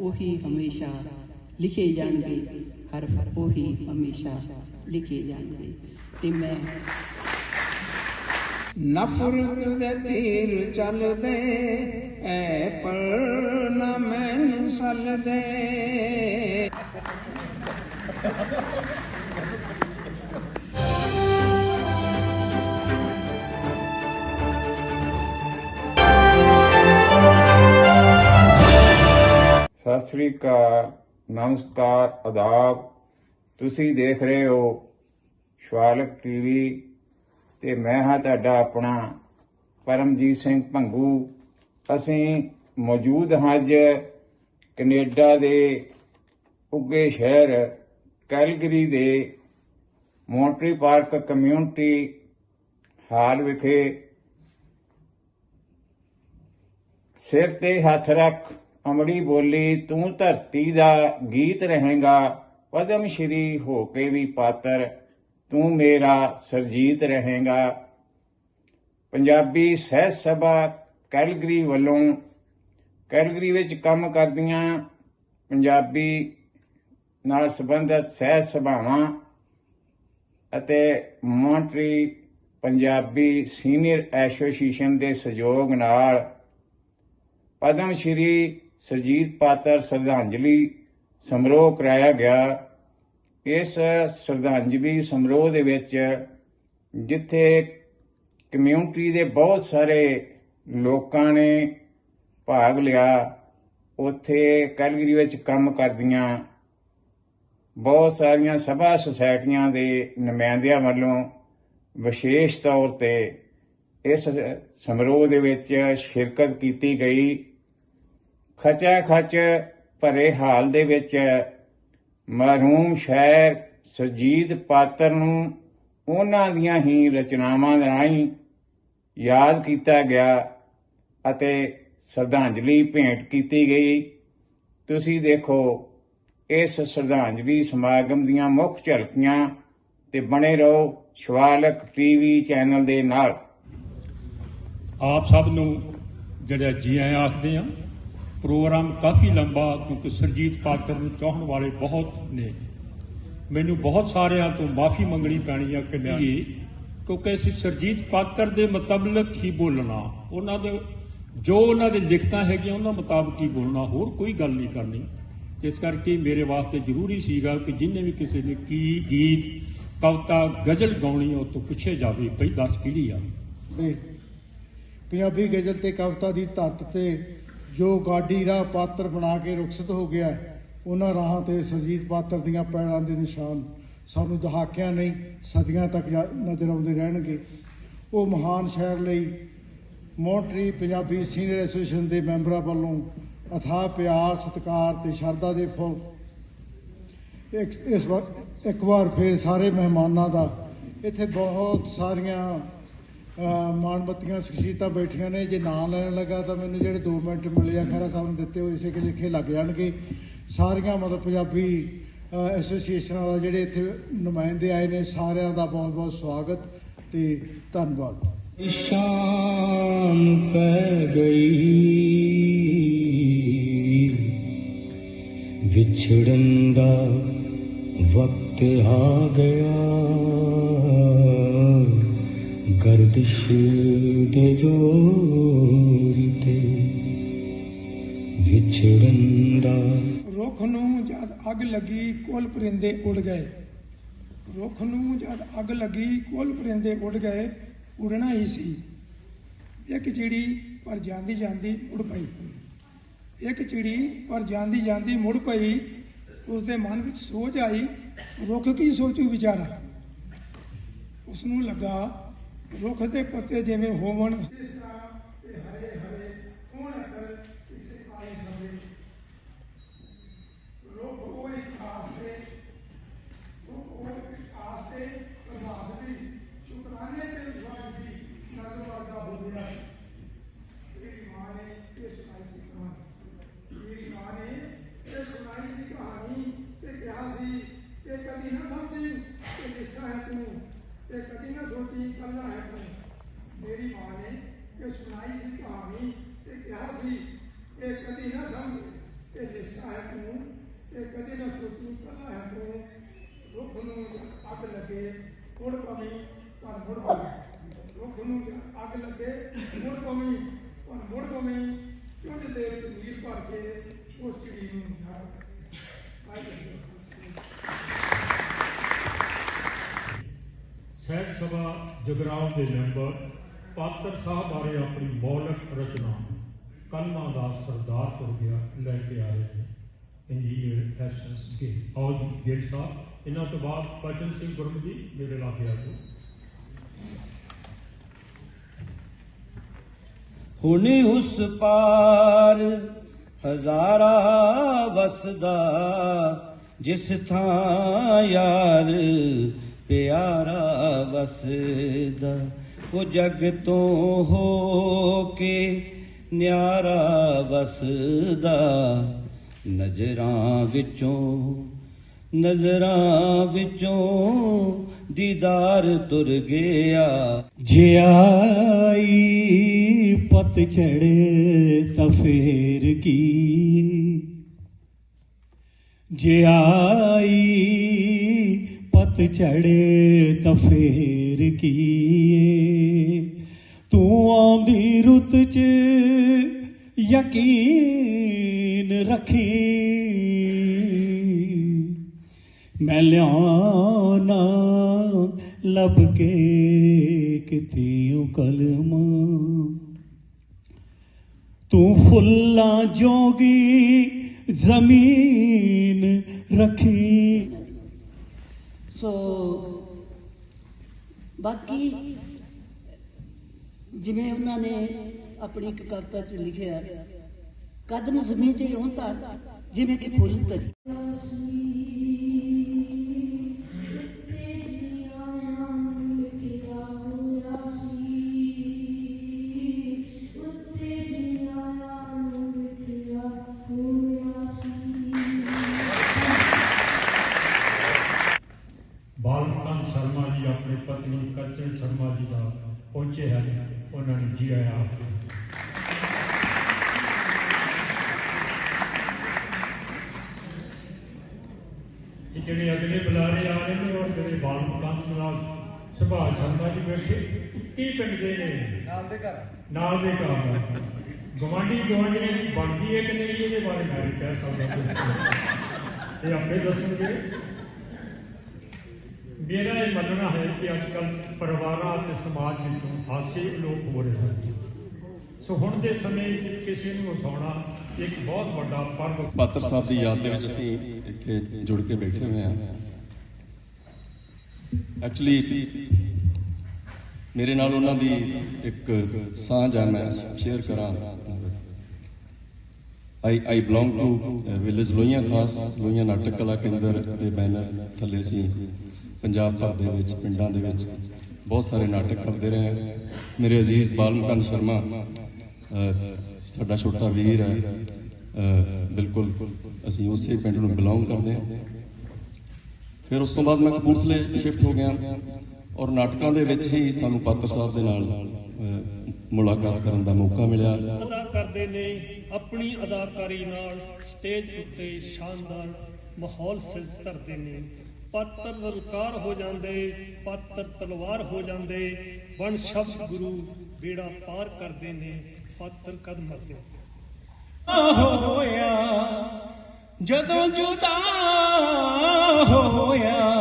ਉਹੀ ਹਮੇਸ਼ਾ ਲਿਖੇ ਜਾਣਗੇ ਹਰਫ ਉਹੀ ਹਮੇਸ਼ਾ ਲਿਖੇ ਜਾਣਗੇ ਤੇ ਮੈਂ ਨਫ਼ਰਤ ਦੇ ਤੀਰ ਚੱਲਦੇ ਐ ਪਰ ਨਾ ਮੈਨੂੰ ਸਲਦੇ ਸਤਿ ਸ੍ਰੀ ਅਕਾਲ, ਨਮਸਕਾਰ, ਆਦਾਬ। ਤੁਸੀਂ ਦੇਖ ਰਹੇ ਹੋ ਸ਼ਵਾਲਕ ਟੀਵੀ ਤੇ ਮੈਂ ਹਾਂ ਤੁਹਾਡਾ ਆਪਣਾ ਪਰਮਜੀਤ ਸਿੰਘ ਭੰਗੂ। ਅਸੀਂ ਮੌਜੂਦ ਹਾਂ ਅੱਜ ਕੈਨੇਡਾ ਦੇ ਉੱਗੇ ਸ਼ਹਿਰ ਕੈਲਗਰੀ ਦੇ ਮੌਂਟਰੀ ਪਾਰਕ ਕਮਿਊਨਿਟੀ ਹਾਲ ਵਿਖੇ ਸਿਰ ਤੇ ਹੱਥ ਰੱਖ ਅਮੜੀ ਬੋਲੀ, ਤੂੰ ਧਰਤੀ ਦਾ ਗੀਤ ਰਹੇਗਾ। ਪਦਮ ਸ਼੍ਰੀ ਹੋ ਕੇ ਵੀ ਪਾਤਰ, ਤੂੰ ਮੇਰਾ ਸਰਜੀਤ ਰਹੇਗਾ। ਪੰਜਾਬੀ ਸਹਿਤ ਸਭਾ ਕੈਲਗਰੀ ਵੱਲੋਂ ਕੈਲਗਰੀ ਵਿੱਚ ਕੰਮ ਕਰਦੀਆਂ ਪੰਜਾਬੀ ਨਾਲ ਸੰਬੰਧਿਤ ਸਹਿਜ ਸਭਾਵਾਂ ਅਤੇ ਮੌਂਟਰੀ ਪੰਜਾਬੀ ਸੀਨੀਅਰ ਐਸੋਸੀਏਸ਼ਨ ਦੇ ਸਹਿਯੋਗ ਨਾਲ ਪਦਮ ਸ਼੍ਰੀ ਸਰਜੀਤ ਪਾਤਰ ਸ਼ਰਧਾਂਜਲੀ ਸਮਾਰੋਹ ਕਰਾਇਆ ਗਿਆ। ਇਸ ਸ਼ਰਧਾਂਜਲੀ ਸਮਾਰੋਹ ਦੇ ਵਿੱਚ ਜਿੱਥੇ ਕਮਿਊਨਿਟੀ ਦੇ ਬਹੁਤ ਸਾਰੇ ਲੋਕਾਂ ਨੇ ਭਾਗ ਲਿਆ, ਉੱਥੇ ਕੈਲਗਰੀ ਵਿੱਚ ਕੰਮ ਕਰਦੀਆਂ, ਬਹੁਤ ਸਾਰੀਆਂ ਸਭਾ ਸੁਸਾਇਟੀਆਂ ਦੇ ਨੁਮਾਇੰਦਿਆਂ ਵੱਲੋਂ ਵਿਸ਼ੇਸ਼ ਤੌਰ ਤੇ ਇਸ ਸਮਾਰੋਹ ਦੇ ਵਿੱਚ ਸ਼ਿਰਕਤ ਕੀਤੀ ਗਈ। ਖਚਾ ਖਚ ਭਰੇ ਹਾਲ ਦੇ ਵਿੱਚ ਮਰਹੂਮ ਸ਼ਾਇਰ ਸਰਜੀਤ ਪਾਤਰ ਨੂੰ ਉਹਨਾਂ ਦੀਆਂ ਹੀ ਰਚਨਾਵਾਂ ਰਾਹੀਂ ਯਾਦ ਕੀਤਾ ਗਿਆ ਅਤੇ ਸ਼ਰਧਾਂਜਲੀ ਭੇਂਟ ਕੀਤੀ ਗਈ। ਤੁਸੀਂ ਦੇਖੋ, ਇਸ ਸ਼ਰਧਾਂਜਲੀ ਸਮਾਗਮ ਦੀਆਂ ਮੁੱਖ ਝਲਕੀਆਂ ਤੇ ਬਣੇ ਰਹੋ ਸ਼ਵਾਲਕ ਟੀਵੀ ਚੈਨਲ ਦੇ ਨਾਲ। ਆਪ ਸਭ ਨੂੰ ਜਿਹੜਾ ਜੀ ਆਇਆਂ ਆਖਦੇ ਆ ਪ੍ਰੋਗਰਾਮ ਕਾਫੀ ਲੰਬਾ ਕਿਉਂਕਿ ਸਰਜੀਤ ਪਾਤਰ ਨੂੰ ਚਾਹਣ ਵਾਲੇ ਬਹੁਤ ਨੇ। ਮੈਨੂੰ ਬਹੁਤ ਸਾਰਿਆਂ ਤੋਂ ਮਾਫੀ ਮੰਗਣੀ ਪੈਣੀ ਆ ਕਿ ਮੈਂ ਕਿਉਂਕਿ ਅਸੀਂ ਸਰਜੀਤ ਪਾਤਰ ਦੇ ਮੁਤਾਬਲਕ ਹੀ ਬੋਲਣਾ ਉਹਨਾਂ ਦੇ ਜੋ ਉਹਨਾਂ ਦੇ ਲਿਖਤਾਂ ਹੈਗੀਆਂ ਉਹਨਾਂ ਮੁਤਾਬਕ ਹੀ ਬੋਲਣਾ ਹੋਰ ਕੋਈ ਗੱਲ ਨਹੀਂ ਕਰਨੀ। ਇਸ ਕਰਕੇ ਮੇਰੇ ਵਾਸਤੇ ਜ਼ਰੂਰੀ ਸੀਗਾ ਕਿ ਜਿੰਨੇ ਵੀ ਕਿਸੇ ਨੇ ਕੀ ਗੀਤ ਕਵਿਤਾ ਗਜ਼ਲ ਗਾਉਣੀ ਉਹ ਤੋਂ ਪੁੱਛੇ ਜਾਵੇ ਭਈ ਦੱਸ ਕਿਹੜੀ ਆ। ਪੰਜਾਬੀ ਗਜ਼ਲ ਤੇ ਕਵਿਤਾ ਦੀ ਧਰਤ ਤੇ ਜੋ ਗਾਡੀ ਰਾਹ ਪਾਤਰ ਬਣਾ ਕੇ ਰੁਖਸਤ ਹੋ ਗਿਆ ਉਹਨਾਂ ਰਾਹਾਂ ਤੇ ਸਰਜੀਤ ਪਾਤਰ ਦੀਆਂ ਪੈੜਾਂ ਦੇ ਨਿਸ਼ਾਨ। ਸਾਨੂੰ ਦਹਾਕਿਆਂ ਨਹੀਂ, ਸਦੀਆਂ ਤੱਕ ਯਾ- ਨਜ਼ਰ ਆਉਂਦੇ ਰਹਿਣਗੇ। ਉਹ ਮਹਾਨ ਸ਼ਾਇਰ ਲਈ ਮੋਟਰੀ ਪੰਜਾਬੀ ਸੀਨੀਅਰ ਐਸੋਸੀਏਸ਼ਨ ਦੇ ਮੈਂਬਰਾਂ ਵੱਲੋਂ ਅਥਾਹ ਪਿਆਰ, ਸਤਿਕਾਰ ਤੇ ਸ਼ਰਧਾ ਦੇ ਫੁੱਲ। ਇਸ ਇੱਕ ਵਾਰ ਫੇਰ ਸਾਰੇ ਮਹਿਮਾਨਾਂ ਦਾ ਇੱਥੇ ਬਹੁਤ ਸਾਰੀਆਂ ਅਹ, ਮਾਣਮੱਤੀਆਂ ਸ਼ਖਸੀਅਤਾਂ ਬੈਠੀਆਂ ਨੇ ਜੇ ਨਾਂ ਲੈਣ ਲੱਗਾ ਤਾਂ ਮੈਨੂੰ ਜਿਹੜੇ 2 ਮਿੰਟ ਮਿਲੇ ਆ ਖੈਰਾ ਸਾਹਿਬ ਨੂੰ ਦਿੱਤੇ ਹੋਏ ਇਸੇ ਕਿ ਲਿਖੇ ਲੱਗ ਜਾਣਗੇ। ਸਾਰੀਆਂ ਮਤਲਬ ਪੰਜਾਬੀ ਐਸੋਸੀਏਸ਼ਨਾਂ ਦਾ ਜਿਹੜੇ ਇੱਥੇ ਨੁਮਾਇੰਦੇ ਆਏ ਨੇ ਸਾਰਿਆਂ ਦਾ ਬਹੁਤ ਬਹੁਤ ਸਵਾਗਤ ਤੇ ਧੰਨਵਾਦ। ਸ਼ਾਮ ਪੈ ਗਈ। ਵਿਛੜਨ ਦਾ ਵਕਤ ਆ ਗਿਆ। ਗਰਦਿਸ਼ ਦੇ ਜ਼ੋਰ ਤੇ। ਵਿਛੜਨ ਦਾ ਰੁੱਖ ਨੂੰ ਜਦ ਅੱਗ ਲੱਗੀ, ਕੁੱਲ ਪਰਿੰਦੇ ਉੱਡ ਗਏ। ਰੁੱਖ ਨੂੰ ਜਦ ਅੱਗ ਲੱਗੀ, ਕੁੱਲ ਪਰਿੰਦੇ ਉੱਡ ਗਏ, ਉਡਣਾ ਹੀ ਸੀ। ਇੱਕ ਚਿੜੀ ਪਰ ਜਾਂਦੀ ਜਾਂਦੀ ਉੜ ਪਈ। ਇੱਕ ਚਿੜੀ ਪਰ ਜਾਂਦੀ ਜਾਂਦੀ ਮੁੜ ਪਈ। ਉਸ ਦੇ ਮਨ ਵਿੱਚ ਸੋਚ ਆਈ, ਰੁੱਖ ਕੀ ਸੋਚੂ ਵਿਚਾਰਾ? ਉਸ ਨੂੰ ਲੱਗਾ ਰੁੱਖ ਦੇ ਪੱਤੇ ਜਿਵੇਂ ਹੋਵਣ ਤੇ ਕਦੀ ਨਾ ਸਮਝੀ ਕਿ ਲਿੱਸਾ ਹੈ ਤੂੰ ਤੇ ਕਦੀ ਨਾ ਸੋਚੀ ਕੱਲਾ ਹੈ ਤੂੰ ਮੇਰੀ ਮਾਂ ਨੇ ਕਿ ਸੁਣਾਈ ਸੀ ਕਹਾਣੀ ਤੇ ਕਿਹਾ ਸੀ ਕਿ ਕਦੀ ਨਾ ਸਮਝ ਕਿ ਲਿੱਸਾ ਹੈ ਤੂੰ ਤੇ ਕਦੇ ਨਾ ਸੋਚੀ ਭਲਾ ਹੈ ਤੂੰ ਰੁੱਖ ਨੂੰ ਜਦ ਅੱਗ ਲੱਗੇ ਮੁੜ ਪਵੀ ਪਰ ਮੁੜ ਪਵੀ ਰੁੱਖ ਨੂੰ ਜਦ ਅੱਗ ਲੱਗੇ ਮੁੜ ਪਵੀ ਪਰ ਮੁੜ ਪਵੀ ਚੁੰਝ ਦੇ ਵਿੱਚ ਨੀਰ ਭਰ ਕੇ ਉਸ ਚਿੜੀ ਨੂੰ ਮਾਰ ਵਾਹਿਗੁਰੂ ਸਹਿਤ ਸਭਾ ਜਗਰਾਉਂ ਦੇ ਮੈਂਬਰ ਪਾਤਰ ਸਾਹਿਬ ਬਾਰੇ ਆਪਣੀ ਮੌਲਕ ਰਚਨਾ ਕਲਮਾ ਦਾ ਸਰਦਾਰ ਤੁਰ ਗਿਆ ਲੈ ਕੇ ਆਏ ਨੇ। ਇੰਜੀਨੀਅਰ ਐਸਐਸ ਕੇ ਔਰ ਗਿਲ ਸਾਹਿਬ, ਇਹਨਾਂ ਤੋਂ ਬਾਅਦ ਬਚਨ ਸਿੰਘ ਗੁਰਮ ਜੀ, ਮੇਰੇ ਲਾਗੇ ਆ ਜਾਓ। ਹੁਣ ਉਸ ਪਾਰ ਹਜ਼ਾਰਾ ਵਸਦਾ, ਜਿਸ ਥਾਂ ਯਾਰ ਪਿਆਰਾ ਵਸਦਾ। ਉਹ ਜਗ ਤੋਂ ਹੋ ਕੇ ਨਿਆਰਾ ਵਸਦਾ। ਨਜ਼ਰਾਂ ਵਿੱਚੋਂ ਨਜ਼ਰਾਂ ਵਿੱਚੋਂ ਦੀਦਾਰ ਤੁਰ ਗਿਆ। ਜਿਆਈ ਪਤਝੜ ਤਾਂ ਫੇਰ ਕੀ? ਜਿਆਈ ਪਤਝੜ ਤਾਂ ਫੇਰ ਕੀ? ਤੂੰ ਆਉਂਦੀ ਰੁੱਤ ਚ ਯਕੀਨ ਰੱਖੀ। ਮੈਂ ਲਿਆਉਣਾ ਲੱਭ ਕੇ ਕਿਤਿਓਂ ਕਲਮਾ। ਤੂੰ ਫੁੱਲਾਂ ਜੋਗੀ ਜ਼ਮੀਨ ਰੱਖੀ। ਸੋ ਬਾਕੀ ਜਿਵੇਂ ਉਹਨਾਂ ਨੇ ਆਪਣੀ ਇੱਕ ਕਵਿਤਾ ਚ ਲਿਖਿਆ, ਕਦਮ ਜ਼ਮੀਨ ਤੇ ਇਉਂ ਧਰ ਜਿਵੇਂ ਕਿ ਫੁੱਲ ਤਰੀ ਆਪਣੇ ਪਤਨੀ ਕਰਚਨ ਸ਼ਰਮਾ ਜੀ ਦਾ ਪਹੁੰਚੇ ਹਨ ਉਹਨਾਂ ਨੂੰ ਜੀ ਆਇਆਂ ਆਖਦੇ ਇਹ ਜਿਹੜੇ ਅਗਲੇ ਬੁਲਾਰੇ ਆ ਰਹੇ ਨੇ ਔਰ ਜਿਹੜੇ ਬਾਲਕਾਂ ਦੇ ਨਾਲ ਸੁਭਾਸ਼ ਸ਼ਰਮਾ ਜੀ ਬੈਠੇ ਕੀ ਪਿੰਡ ਦੇ ਨੇ? ਨਾਲ ਦੇ ਘਰ ਨਾਲ ਦੇ ਘਰ ਗਵਾਂਢੀ ਗਵਾਂਢੀਆਂ ਦੀ ਬਣਦੀ ਹੈ ਕਿ ਨਹੀਂ ਇਹਦੇ ਬਾਰੇ ਮੈਂ ਨਹੀਂ ਕਹਿ ਸਕਦਾ। ਕੁਛ। ਇਹ ਆਪੇ ਦੱਸਣਗੇ। ਮੇਰਾ ਇਹ ਮੰਨਣਾ ਹੈ ਕਿ ਅੱਜ ਕੱਲ੍ਹ ਪਰਿਵਾਰਾਂ ਅਤੇ ਸਮਾਜ ਵਿੱਚੋਂ ਹਾਸੇ ਲੋਪ ਹੋ ਰਹੇ ਹਨ। ਸੋ ਹੁਣ ਦੇ ਸਮੇਂ ਵਿੱਚ ਕਿਸੇ ਨੂੰ ਹਸਾਉਣਾ ਇੱਕ ਬਹੁਤ ਵੱਡਾ ਪਰਵ ਪਾਤਰ ਸਾਹਿਬ ਦੀ ਯਾਦ ਦੇ ਵਿੱਚ ਅਸੀਂ ਇੱਥੇ ਜੁੜ ਕੇ ਬੈਠੇ ਹੋਏ ਹਾਂ। ਐਕਚੁਅਲੀ ਮੇਰੇ ਨਾਲ ਉਹਨਾਂ ਦੀ ਇੱਕ ਸਾਂਝ ਆ, ਮੈਂ ਸ਼ੇਅਰ ਕਰਾਂ। I I belong to village Lohian ਖਾਸ, ਲੋਹੀਆਂ ਨਾਟਕ ਕਲਾ ਕੇਂਦਰ ਦੇ ਬੈਨਰ ਥੱਲੇ ਅਸੀਂ ਪੰਜਾਬ ਭਰ ਦੇ ਵਿੱਚ ਪਿੰਡਾਂ ਦੇ ਵਿੱਚ ਬਹੁਤ ਸਾਰੇ ਨਾਟਕ ਕਰਦੇ ਰਹੇ ਮੇਰੇ ਅਜ਼ੀਜ਼ ਬਾਲਮਕੰਦ ਸ਼ਰਮਾ ਸਾਡਾ ਛੋਟਾ ਵੀਰ ਹੈ। ਬਿਲਕੁਲ ਅਸੀਂ ਉਸੇ ਪਿੰਡ ਨੂੰ ਬਿਲੋਂਗ ਕਰਦੇ ਹਾਂ। ਫਿਰ ਉਸ ਤੋਂ ਬਾਅਦ ਮੈਂ ਕਪੂਰਥਲੇ ਸ਼ਿਫਟ ਹੋ ਗਿਆ ਔਰ ਨਾਟਕਾਂ ਦੇ ਵਿੱਚ ਹੀ ਸਾਨੂੰ ਪਾਤਰ ਸਾਹਿਬ ਦੇ ਨਾਲ ਅਹ, ਮੁਲਾਕਾਤ ਕਰਨ ਦਾ ਮੌਕਾ ਮਿਲਿਆ। ਅਦਾ ਕਰਦੇ ਨੇ ਆਪਣੀ ਅਦਾਕਾਰੀ ਨਾਲ ਸਟੇਜ ਉੱਤੇ ਸ਼ਾਨਦਾਰ ਮਾਹੌਲ ਸਿਰਜ ਧਰਦੇ ਨੇ। ਪਾਤਰ ਲਲਕਾਰ ਹੋ ਜਾਂਦੇ, ਪਾਤਰ ਤਲਵਾਰ ਹੋ ਜਾਂਦੇ। ਬਣ ਸ਼ਬਦ ਗੁਰੂ ਬੇੜਾ ਪਾਰ ਕਰਦੇ ਨੇ, ਪਾਤਰ ਕਦ ਮਰਦੇ? ਹੋਇਆ, ਜਦੋਂ ਜੁਦਾ ਹੋਇਆ,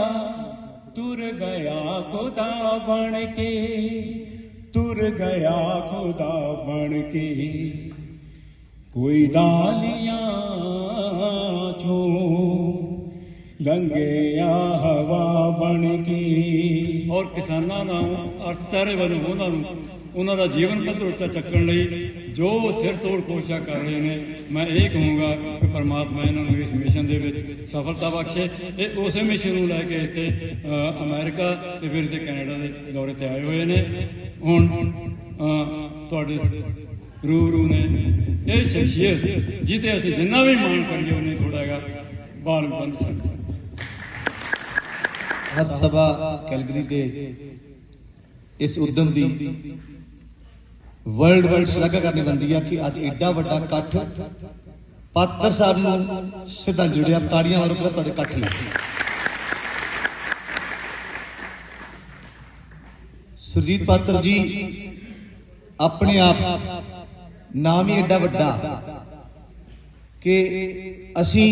ਤੁਰ ਗਿਆ ਖੁਦਾ ਬਣ ਕੇ, ਤੁਰ ਗਿਆ ਖੁਦਾ ਬਣ ਕੇ। ਕੋਈ ਡਾਲੀਆਂ ਚੋਂ ਲੰਘਿਆ ਹਵਾ ਬਣ ਕੇ। ਔਰ ਕਿਸਾਨਾਂ ਦਾ ਅਰਥਚਾਰੇ ਵੱਲੋਂ ਉਹਨਾਂ ਨੂੰ ਉਹਨਾਂ ਦਾ ਜੀਵਨ ਪੱਧਰ ਉੱਚਾ ਚੱਕਣ ਲਈ ਜੋ ਸਿਰ ਤੋੜ ਕੋਸ਼ਿਸ਼ਾਂ ਕਰ ਰਹੇ ਨੇ ਮੈਂ ਇਹ ਕਹੂੰਗਾ ਕਿ ਪਰਮਾਤਮਾ ਇਹਨਾਂ ਨੂੰ ਇਸ ਮਿਸ਼ਨ ਦੇ ਵਿੱਚ ਸਫਲਤਾ ਬਖਸ਼ੇ। ਇਹ ਉਸੇ ਮਿਸ਼ਨ ਨੂੰ ਲੈ ਕੇ ਇੱਥੇ ਅ, ਅਮਰੀਕਾ ਤੇ ਫਿਰ ਤੇ ਕੈਨੇਡਾ ਦੇ ਦੌਰੇ ਤੇ ਆਏ ਹੋਏ ਨੇ। ਹੁਣ ਅ, ਤੁਹਾਡੇ ਰੂਬਰੂ ਨੇ ਇਹ ਸ਼ਖਸੀਅਤ ਜਿਹਦੇ ਅਸੀਂ ਜਿੰਨਾ ਵੀ ਮਾਣ ਕਰੀਏ ਉਹਨੇ ਥੋੜਾ ਹੈਗਾ ਬਾਲ ਬੰਦ ਸਕਦਾ ਹੱਥ ਸਭਾ ਕੈਲਗਰੀ ਦੇ ਇਸ ਉਦਮ ਦੀ ਵਰਲਡ ਵਾਈਡ ਸ਼ਲਾਘਾ ਕਰਨੀ ਬੰਦੀ ਆ ਕਿ ਅੱਜ ਐਡਾ ਵੱਡਾ ਇਕੱਠ ਪਾਤਰ ਸਾਹਿਬ ਨੂੰ ਸਿੱਧਾ ਜੁੜਿਆ, ਤਾੜੀਆਂ ਮਾਰੋ, ਪਹਿਲਾਂ ਤੁਹਾਡੇ ਇਕੱਠ ਲਈ। ਸੁਰਜੀਤ ਪਾਤਰ ਜੀ, ਆਪਣੇ ਆਪ ਨਾਮ ਹੀ ਐਡਾ ਵੱਡਾ ਕਿ ਅਸੀਂ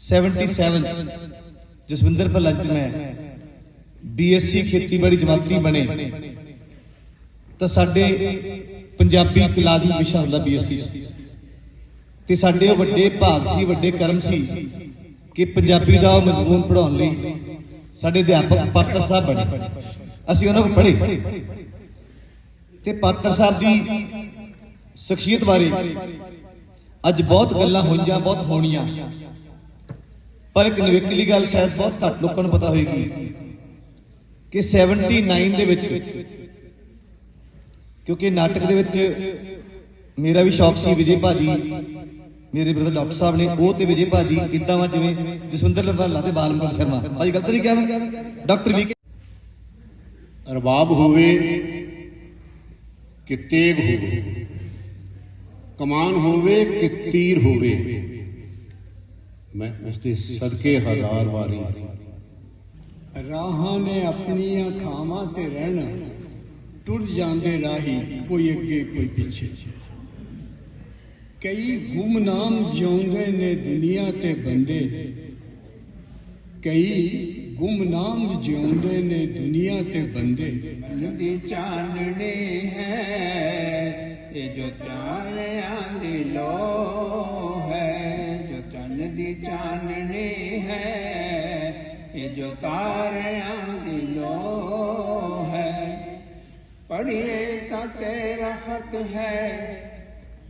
77 ਚ ਜਸਵਿੰਦਰ ਭੱਲਾ ਜੀ ਤੇ ਮੈਂ ਬੀਐਸਸੀ ਖੇਤੀਬਾੜੀ ਜਮਾਤੀ ਬਣੇ। ਤਾਂ ਸਾਡੇ ਪੰਜਾਬੀ ਇੱਕ ਲਾਜ਼ਮੀ ਵਿਸ਼ਾ ਹੁੰਦਾ ਬੀਐਸਸੀ ਤੇ ਸਾਡੇ ਉਹ ਵੱਡੇ ਭਾਗ ਸੀ, ਵੱਡੇ ਕਰਮ ਸੀ ਕਿ ਪੰਜਾਬੀ ਦਾ ਉਹ ਮਜ਼ਮੂਨ ਪੜਾਉਣ ਲਈ ਸਾਡੇ ਅਧਿਆਪਕ ਪਾਤਰ ਸਾਹਿਬ ਬਣੇ। ਅਸੀਂ ਉਹਨਾਂ ਕੋਲ ਪੜ੍ਹੇ। ਤੇ ਪਾਤਰ ਸਾਹਿਬ ਦੀ ਸ਼ਖਸੀਅਤ ਬਾਰੇ ਅੱਜ ਬਹੁਤ ਗੱਲਾਂ ਹੋਈਆਂ, ਬਹੁਤ ਹੋਣੀਆਂ। ਪਰ ਇੱਕ ਨਵੇਕਲੀ ਗੱਲ ਸ਼ਾਇਦ ਬਹੁਤ ਘੱਟ ਲੋਕਾਂ ਨੂੰ ਪਤਾ ਹੋਏਗੀ ਕਿ 79 ਦੇ ਵਿੱਚ ਕਿਉਂਕਿ ਨਾਟਕ ਦੇ ਵਿੱਚ ਮੇਰਾ ਵੀ ਸ਼ੌਕ ਸੀ ਵਿਜੇ ਭਾਜੀ, ਮੇਰੇ ਬ੍ਰਦਰ ਡਾਕਟਰ ਸਾਹਿਬ ਨੇ, ਉਹ ਤੇ ਵਿਜੇ ਭਾਜੀ ਇਦਾਂ ਵਾ ਜਿਵੇਂ ਜਸਵਿੰਦਰ ਲਵਾਲਾ ਤੇ ਬਾਲਮੁਕਤ ਸ਼ਰਮਾ। ਭਾਜੀ, ਗਲਤ ਨਹੀਂ ਕਿਹਾ ਮੈਂ? ਡਾਕਟਰ ਵੀ ਰਬਾਬ ਹੋਵੇ ਕਿ ਤੇਗ ਹੋਵੇ, ਕਮਾਨ ਹੋਵੇ ਕਿ ਤੀਰ ਹੋਵੇ। ਮੈਂ ਉਸ ਦੇ ਸਦਕੇ ਹਜ਼ਾਰ ਵਾਰੀ ਰਾਹਾਂ ਨੇ ਆਪਣੀਆਂ ਖਾਵਾਂ ਤੇ ਰਹਿਣਾ ਟੁਰ ਜਾਂਦੇ ਰਾਹੀ ਕੋਈ ਅੱਗੇ ਕੋਈ ਪਿੱਛੇ ਕਈ ਗੁਮਨਾਮ ਜਿਉਂਦੇ ਨੇ ਦੁਨੀਆ ਤੇ ਬੰਦੇ ਕਈ ਗੁਮਨਾਮ ਜਿਉਂਦੇ ਨੇ ਦੁਨੀਆ ਤੇ ਬੰਦੇ ਦੀ ਚਾਨਣੇ ਹੈ ਇਹ ਜੋ ਚਾਨਿਆਂ ਦੀ ਲੋ ਹੈ ਜੋ ਚੰਨ ਦੀ ਚਾਨਣੇ ਹੈ, ਇਹ ਜੋ ਤਾਰਿਆਂ ਦੀ ਲੋ ਹੈ। ਪੜ੍ਹੀਏ ਤਾਂ ਤੇਰਾ ਖਤ ਹੈ,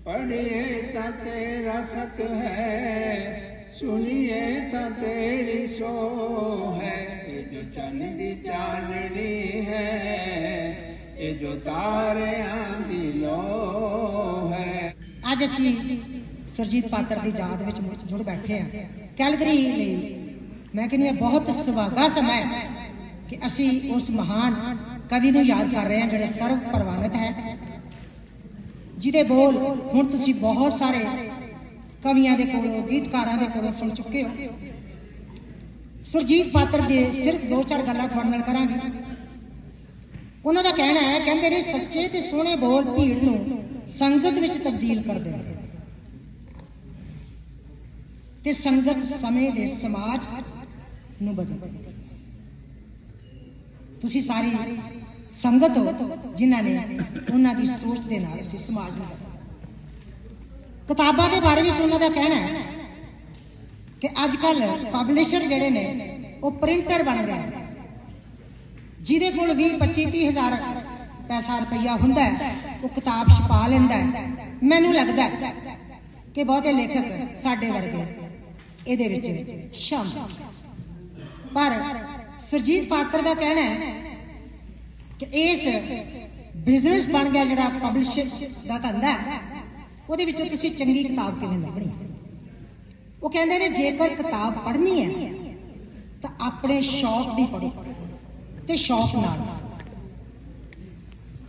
ਪੜ੍ਹੀਏ ਤਾਂ ਤੇਰਾ ਖਤ ਹੈ, ਸੁਣੀਏ ਤਾਂ ਤੇਰੀ ਸੋ ਹੈ। ਇਹ ਜੋ ਚੰਨ ਦੀ ਚਾਨਣੀ ਹੈ, ਇਹ ਜੋ ਤਾਰਿਆਂ ਦੀ ਲੋ ਹੈ। ਅੱਜ ਅਸੀਂ ਸੁਰਜੀਤ ਪਾਤਰ ਦੀ ਯਾਦ ਵਿੱਚ ਜੁੜ ਬੈਠੇ ਹਾਂ ਕੈਲਗਰੀ ਲਈ ਮੈਂ ਕਹਿੰਦੀ ਹਾਂ, ਬਹੁਤ ਸੁਭਾਗਾ ਸਮਾਂ ਹੈ ਕਿ ਅਸੀਂ ਉਸ ਮਹਾਨ ਕਵੀ ਨੂੰ ਯਾਦ ਕਰ ਰਹੇ ਹਾਂ, ਜਿਹੜੇ ਸਰਵ ਪ੍ਰਵਾਨਿਤ ਹੈ। ਜਿਹਦੇ ਬੋਲ ਹੁਣ ਤੁਸੀਂ ਬਹੁਤ ਸਾਰੇ ਕਵੀਆਂ ਦੇ ਕੋਲੋਂ, ਗੀਤਕਾਰਾਂ ਦੇ ਕੋਲੋਂ ਸੁਣ ਚੁੱਕੇ ਹੋ। ਸੁਰਜੀਤ ਪਾਤਰ ਦੇ ਸਿਰਫ ਦੋ ਚਾਰ ਗੱਲਾਂ ਤੁਹਾਡੇ ਨਾਲ ਕਰਾਂਗੇ। ਉਹਨਾਂ ਦਾ ਕਹਿਣਾ ਹੈ, ਕਹਿੰਦੇ ਨੇ, ਸੱਚੇ ਤੇ ਸੋਹਣੇ ਬੋਲ ਭੀੜ ਨੂੰ ਸੰਗਤ ਵਿੱਚ ਤਬਦੀਲ ਕਰ ਦਿੰਦੇ ਤੇ ਸੰਗਤ ਸਮੇਂ ਦੇ ਸਮਾਜ ਨੂੰ ਬਦਲ ਹੈ। ਤੁਸੀਂ ਸਾਰੀ ਸੰਗਤ ਹੋ ਜਿਨ੍ਹਾਂ ਨੇ ਉਹਨਾਂ ਦੀ ਸੋਚ ਦੇ ਨਾਲ ਅਸੀਂ ਸਮਾਜ ਨੂੰ ਕਿਤਾਬਾਂ ਦੇ ਬਾਰੇ ਵਿੱਚ ਉਹਨਾਂ ਦਾ ਕਹਿਣਾ ਹੈ ਕਿ ਅੱਜ ਕੱਲ ਪਬਲਿਸ਼ਰ ਜਿਹੜੇ ਨੇ, ਉਹ ਪ੍ਰਿੰਟਰ ਬਣ ਗਏ ਜਿਹਦੇ ਕੋਲ 20 25 30 ਹਜ਼ਾਰ ਪੈਸਾ, ਰੁਪਈਆ ਹੁੰਦਾ ਹੈ, ਉਹ ਕਿਤਾਬ ਛਪਾ ਲੈਂਦਾ ਮੈਨੂੰ ਲੱਗਦਾ ਕਿ ਬਹੁਤੇ ਲੇਖਕ ਸਾਡੇ ਵਰਗੇ ਇਹਦੇ ਵਿੱਚ ਸ਼ਾਮਲ ਪਰ ਸੁਰਜੀਤ ਪਾਤਰ ਦਾ ਕਹਿਣਾ ਹੈ ਕਿ ਇਸ ਬਿਜ਼ਨਸ ਬਣ ਗਿਆ ਜਿਹੜਾ ਪਬਲਿਸ਼ਰ ਦਾ ਧੰਦਾ ਹੈ, ਉਹਦੇ ਵਿੱਚੋਂ ਤੁਸੀਂ ਚੰਗੀ ਕਿਤਾਬ ਕਿਵੇਂ ਲੱਭਣੀ ਉਹ ਕਹਿੰਦੇ ਨੇ, ਜੇਕਰ ਕਿਤਾਬ ਪੜ੍ਹਨੀ ਹੈ, ਤਾਂ ਆਪਣੇ ਸ਼ੌਕ ਦੀ ਪੜ੍ਹੋ ਤੇ ਸ਼ੌਕ ਨਾਲ।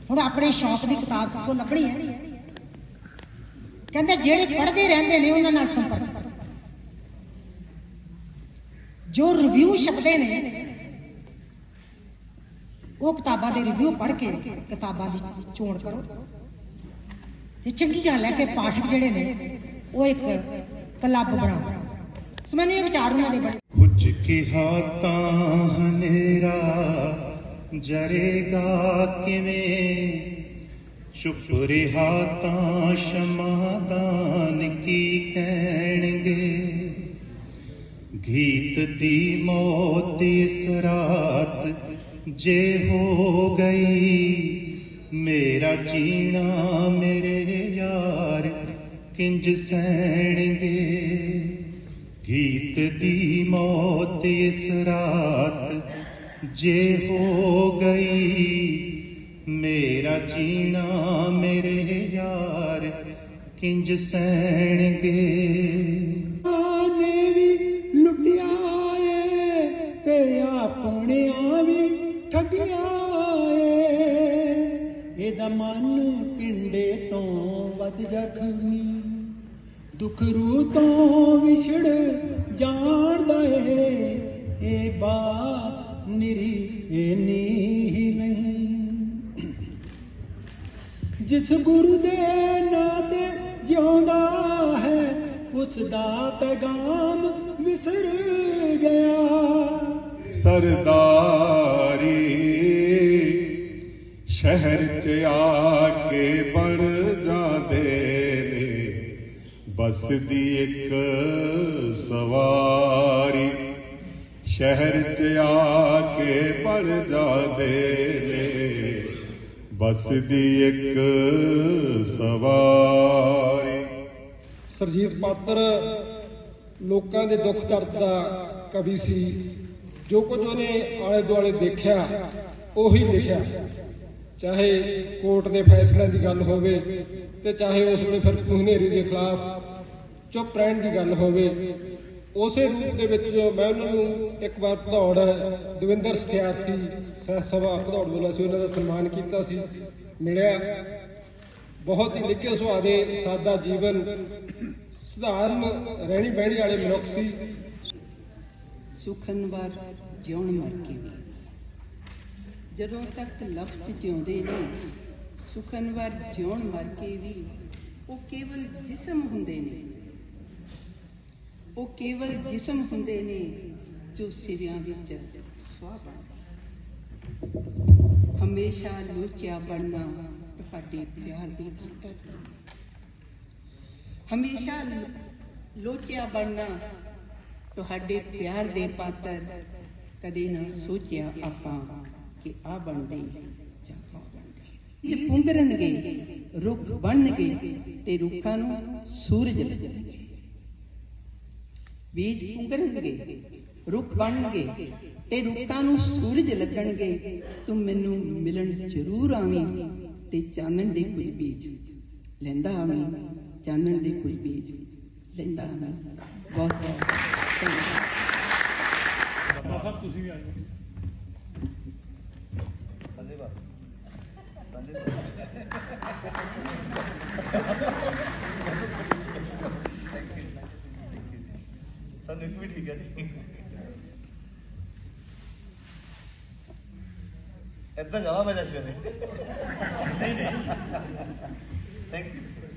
ਹੁਣ ਆਪਣੇ ਸ਼ੌਕ ਦੀ ਕਿਤਾਬ ਕਿੱਥੋਂ ਲੱਭਣੀ ਹੈ? ਕਹਿੰਦੇ, ਜਿਹੜੇ ਪੜ੍ਹਦੇ ਰਹਿੰਦੇ ਨੇ, ਉਹਨਾਂ ਨਾਲ ਸੰਪਰਕ ਜੋ ਰਿਵਿਊ ਛਪਦੇ ਨੇ, ਉਹ ਕਿਤਾਬਾਂ ਦੇ ਰਿਵਿਊ ਪੜ੍ਹ ਕੇ ਕਿਤਾਬਾਂ ਦੀ ਚੋਣ ਕਰੋ। ਤੇ ਚੰਗੀ ਗੱਲ ਹੈ ਕਿ ਪਾਠਕ ਜਿਹੜੇ ਨੇ, ਉਹ ਇੱਕ ਕਲੱਬ ਬਣਾਓ। ਸੋ ਮੈਨੂੰ ਇਹ ਵਿਚਾਰ ਉਹਨਾਂ ਦੇ ਬੜੇ ਕੁਝ ਕਿਹਾ ਤਾਂ ਹਨੇਰਾ ਜਰੇਗਾ ਕਿਵੇਂ? ਚੁੱਪ ਰਿਹਾ ਤਾਂ ਸ਼ਮਾਦਾਨ ਕੀ ਕਹਿਣਗੇ ਗੀਤ ਦੀ ਮੌਤ ਇਸ ਰਾਤ ਜੇ ਹੋ ਗਈ ਮੇਰਾ ਜੀਣਾ ਮੇਰੇ ਯਾਰ ਕਿੰਜ ਸਹਿਣਗੇ ਗੀਤ ਦੀ ਮੌਤ ਇਸ ਰਾਤ ਜੇ ਹੋ ਗਈ ਮੇਰਾ ਜੀਣਾ ਮੇਰੇ ਯਾਰ ਕਿੰਜ ਸਹਿਣਗੇ ਦਮਨ ਪਿੰਡੇ ਤੋਂ ਵੱਧ ਜ਼ਖਮੀ। ਦੁਖ ਰੂ ਤੋਂ ਵਿਛੜ ਜਾਣਦਾ ਏ ਇਹ ਬਾਤ ਨਿਰੀ ਏਨੀ ਹੀ ਨਹੀਂ। ਜਿਸ ਗੁਰੂ ਦੇ ਨਾਂ ਤੇ ਜਿਉਂਦਾ ਹੈ, ਉਸ ਦਾ ਪੈਗਾਮ ਵਿਸਰ ਗਿਆ। ਸਰਦਾਰੀ ਸ਼ਹਿਰ ਚ ਆ ਕੇ ਬਣ ਜਾਂਦੇ ਨੇ। ਬਸ ਦੀ ਇੱਕ ਸਵਾਰੀ ਸ਼ਹਿਰ ਚ ਆ ਕੇ ਬਣ ਜਾਂਦੇ ਨੇ। ਬਸ ਦੀ ਇੱਕ ਸਵਾਰੀ ਸਰਜੀਤ ਪਾਤਰ ਲੋਕਾਂ ਦੇ ਦੁੱਖ ਦਰਦ ਦਾ ਕਵੀ ਸੀ। ਜੋ ਕੁਝ ਉਹਨੇ ਆਲੇ ਦੁਆਲੇ ਦੇਖਿਆ, ਉਹੀ ਲਿਖਿਆ। ਚਾਹੇ ਕੋਰਟ ਦੇ ਫੈਸਲਿਆਂ ਦੀ ਗੱਲ ਹੋਵੇ ਤੇ ਚਾਹੇ ਉਸ ਵੇਲੇ ਫਿਰ ਹਨੇਰੀ ਦੇ ਖਿਲਾਫ ਚੁੱਪ ਰਹਿਣ ਦੀ ਗੱਲ ਹੋਵੇ, ਉਸੇ ਰੂਪ ਦੇ ਵਿੱਚ ਮੈਂ ਉਹਨਾਂ ਨੂੰ ਇੱਕ ਵਾਰ ਭਦੌੜ ਦਵਿੰਦਰ ਸਥਿਆਰਥੀ ਸਹਿ ਸਭਾ ਭਦੌੜ ਵੱਲੋਂ ਸੀ, ਉਹਨਾਂ ਦਾ ਸਨਮਾਨ ਕੀਤਾ ਸੀ, ਮਿਲਿਆ। ਬਹੁਤ ਹੀ ਨਿੱਘੇ ਸੁਭਾਅ ਦੇ ਸਾਦਾ ਜੀਵਨ ਸਧਾਰਨ ਰਹਿਣੀ ਬਹਿਣੀ ਵਾਲੇ ਮਨੁੱਖ ਸੀ। ਸੁਖਨਵਾਰ ਜਿਉਣ ਮਰ ਕੇ ਵੀ। ਜਦੋਂ ਤੱਕ ਲਫ਼ਜ਼ ਜਿਉਂਦੇ ਨੇ, ਸੁਖਨਵਾਰ ਜਿਉਣ ਮਰ ਕੇ ਵੀ ਉਹ ਕੇਵਲ ਜਿਸਮ ਹੁੰਦੇ ਨੇ। ਉਹ ਕੇਵਲ ਜਿਸਮ ਹੁੰਦੇ ਨੇ ਜੋ ਸਿਰਿਆਂ ਵਿੱਚ ਸਵਾਹ ਬਣਦੇ। ਹਮੇਸ਼ਾ ਲੋਚਿਆ ਬਣਨਾ ਤੁਹਾਡੇ ਪਿਆਰ ਦੀ ਖਾਤਰ ਹਮੇਸ਼ਾ ਲੋਚਿਆ ਬਣਨਾ ਤੁਹਾਡੇ ਪਿਆਰ ਦੇ ਪਾਤਰ ਕਦੇ ਨਾ ਸੋਚਿਆ ਆਪਾਂ। ਕਿ ਆ ਬਣਦੇ ਜਾਂ ਆ ਬਣਦੇ ਇਹ ਪੁੰਗਰਨਗੇ ਰੁੱਖ ਬਣਨਗੇ ਤੇ ਰੁੱਖਾਂ ਨੂੰ ਸੂਰਜ ਲੱਗਣਗੇ। ਬੀਜ ਪੁੰਗਰਨਗੇ ਰੁੱਖ ਬਣਨਗੇ ਤੇ ਰੁੱਖਾਂ ਨੂੰ ਸੂਰਜ ਲੱਗਣਗੇ। ਤੂੰ ਮੈਨੂੰ ਮਿਲਣ ਜ਼ਰੂਰ ਆਵੀਂ ਤੇ ਚਾਨਣ ਦੇ ਕੋਈ ਬੀਜ। ਲੈਂਦਾ ਆਵੀਂ ਚਾਨਣ ਦੇ ਕੋਈ ਬੀਜ। ਲੈਂਦਾ ਆਵੀਂ। ਬਹੁਤ ਬਹੁਤ ਧੰਨਵਾਦ। ਸਾਹਿਬ ਤੁਸੀਂ ਵੀ ਆਇਓ ਸਾਨੂੰ ਇੱਕ ਵੀ ਠੀਕ ਹੈ ਜੀ। ਏਦਾਂ ਜ਼ਿਆਦਾ ਮਜ਼ਾ ਸੀ ਨਹੀਂ ਨਹੀਂ। Thank you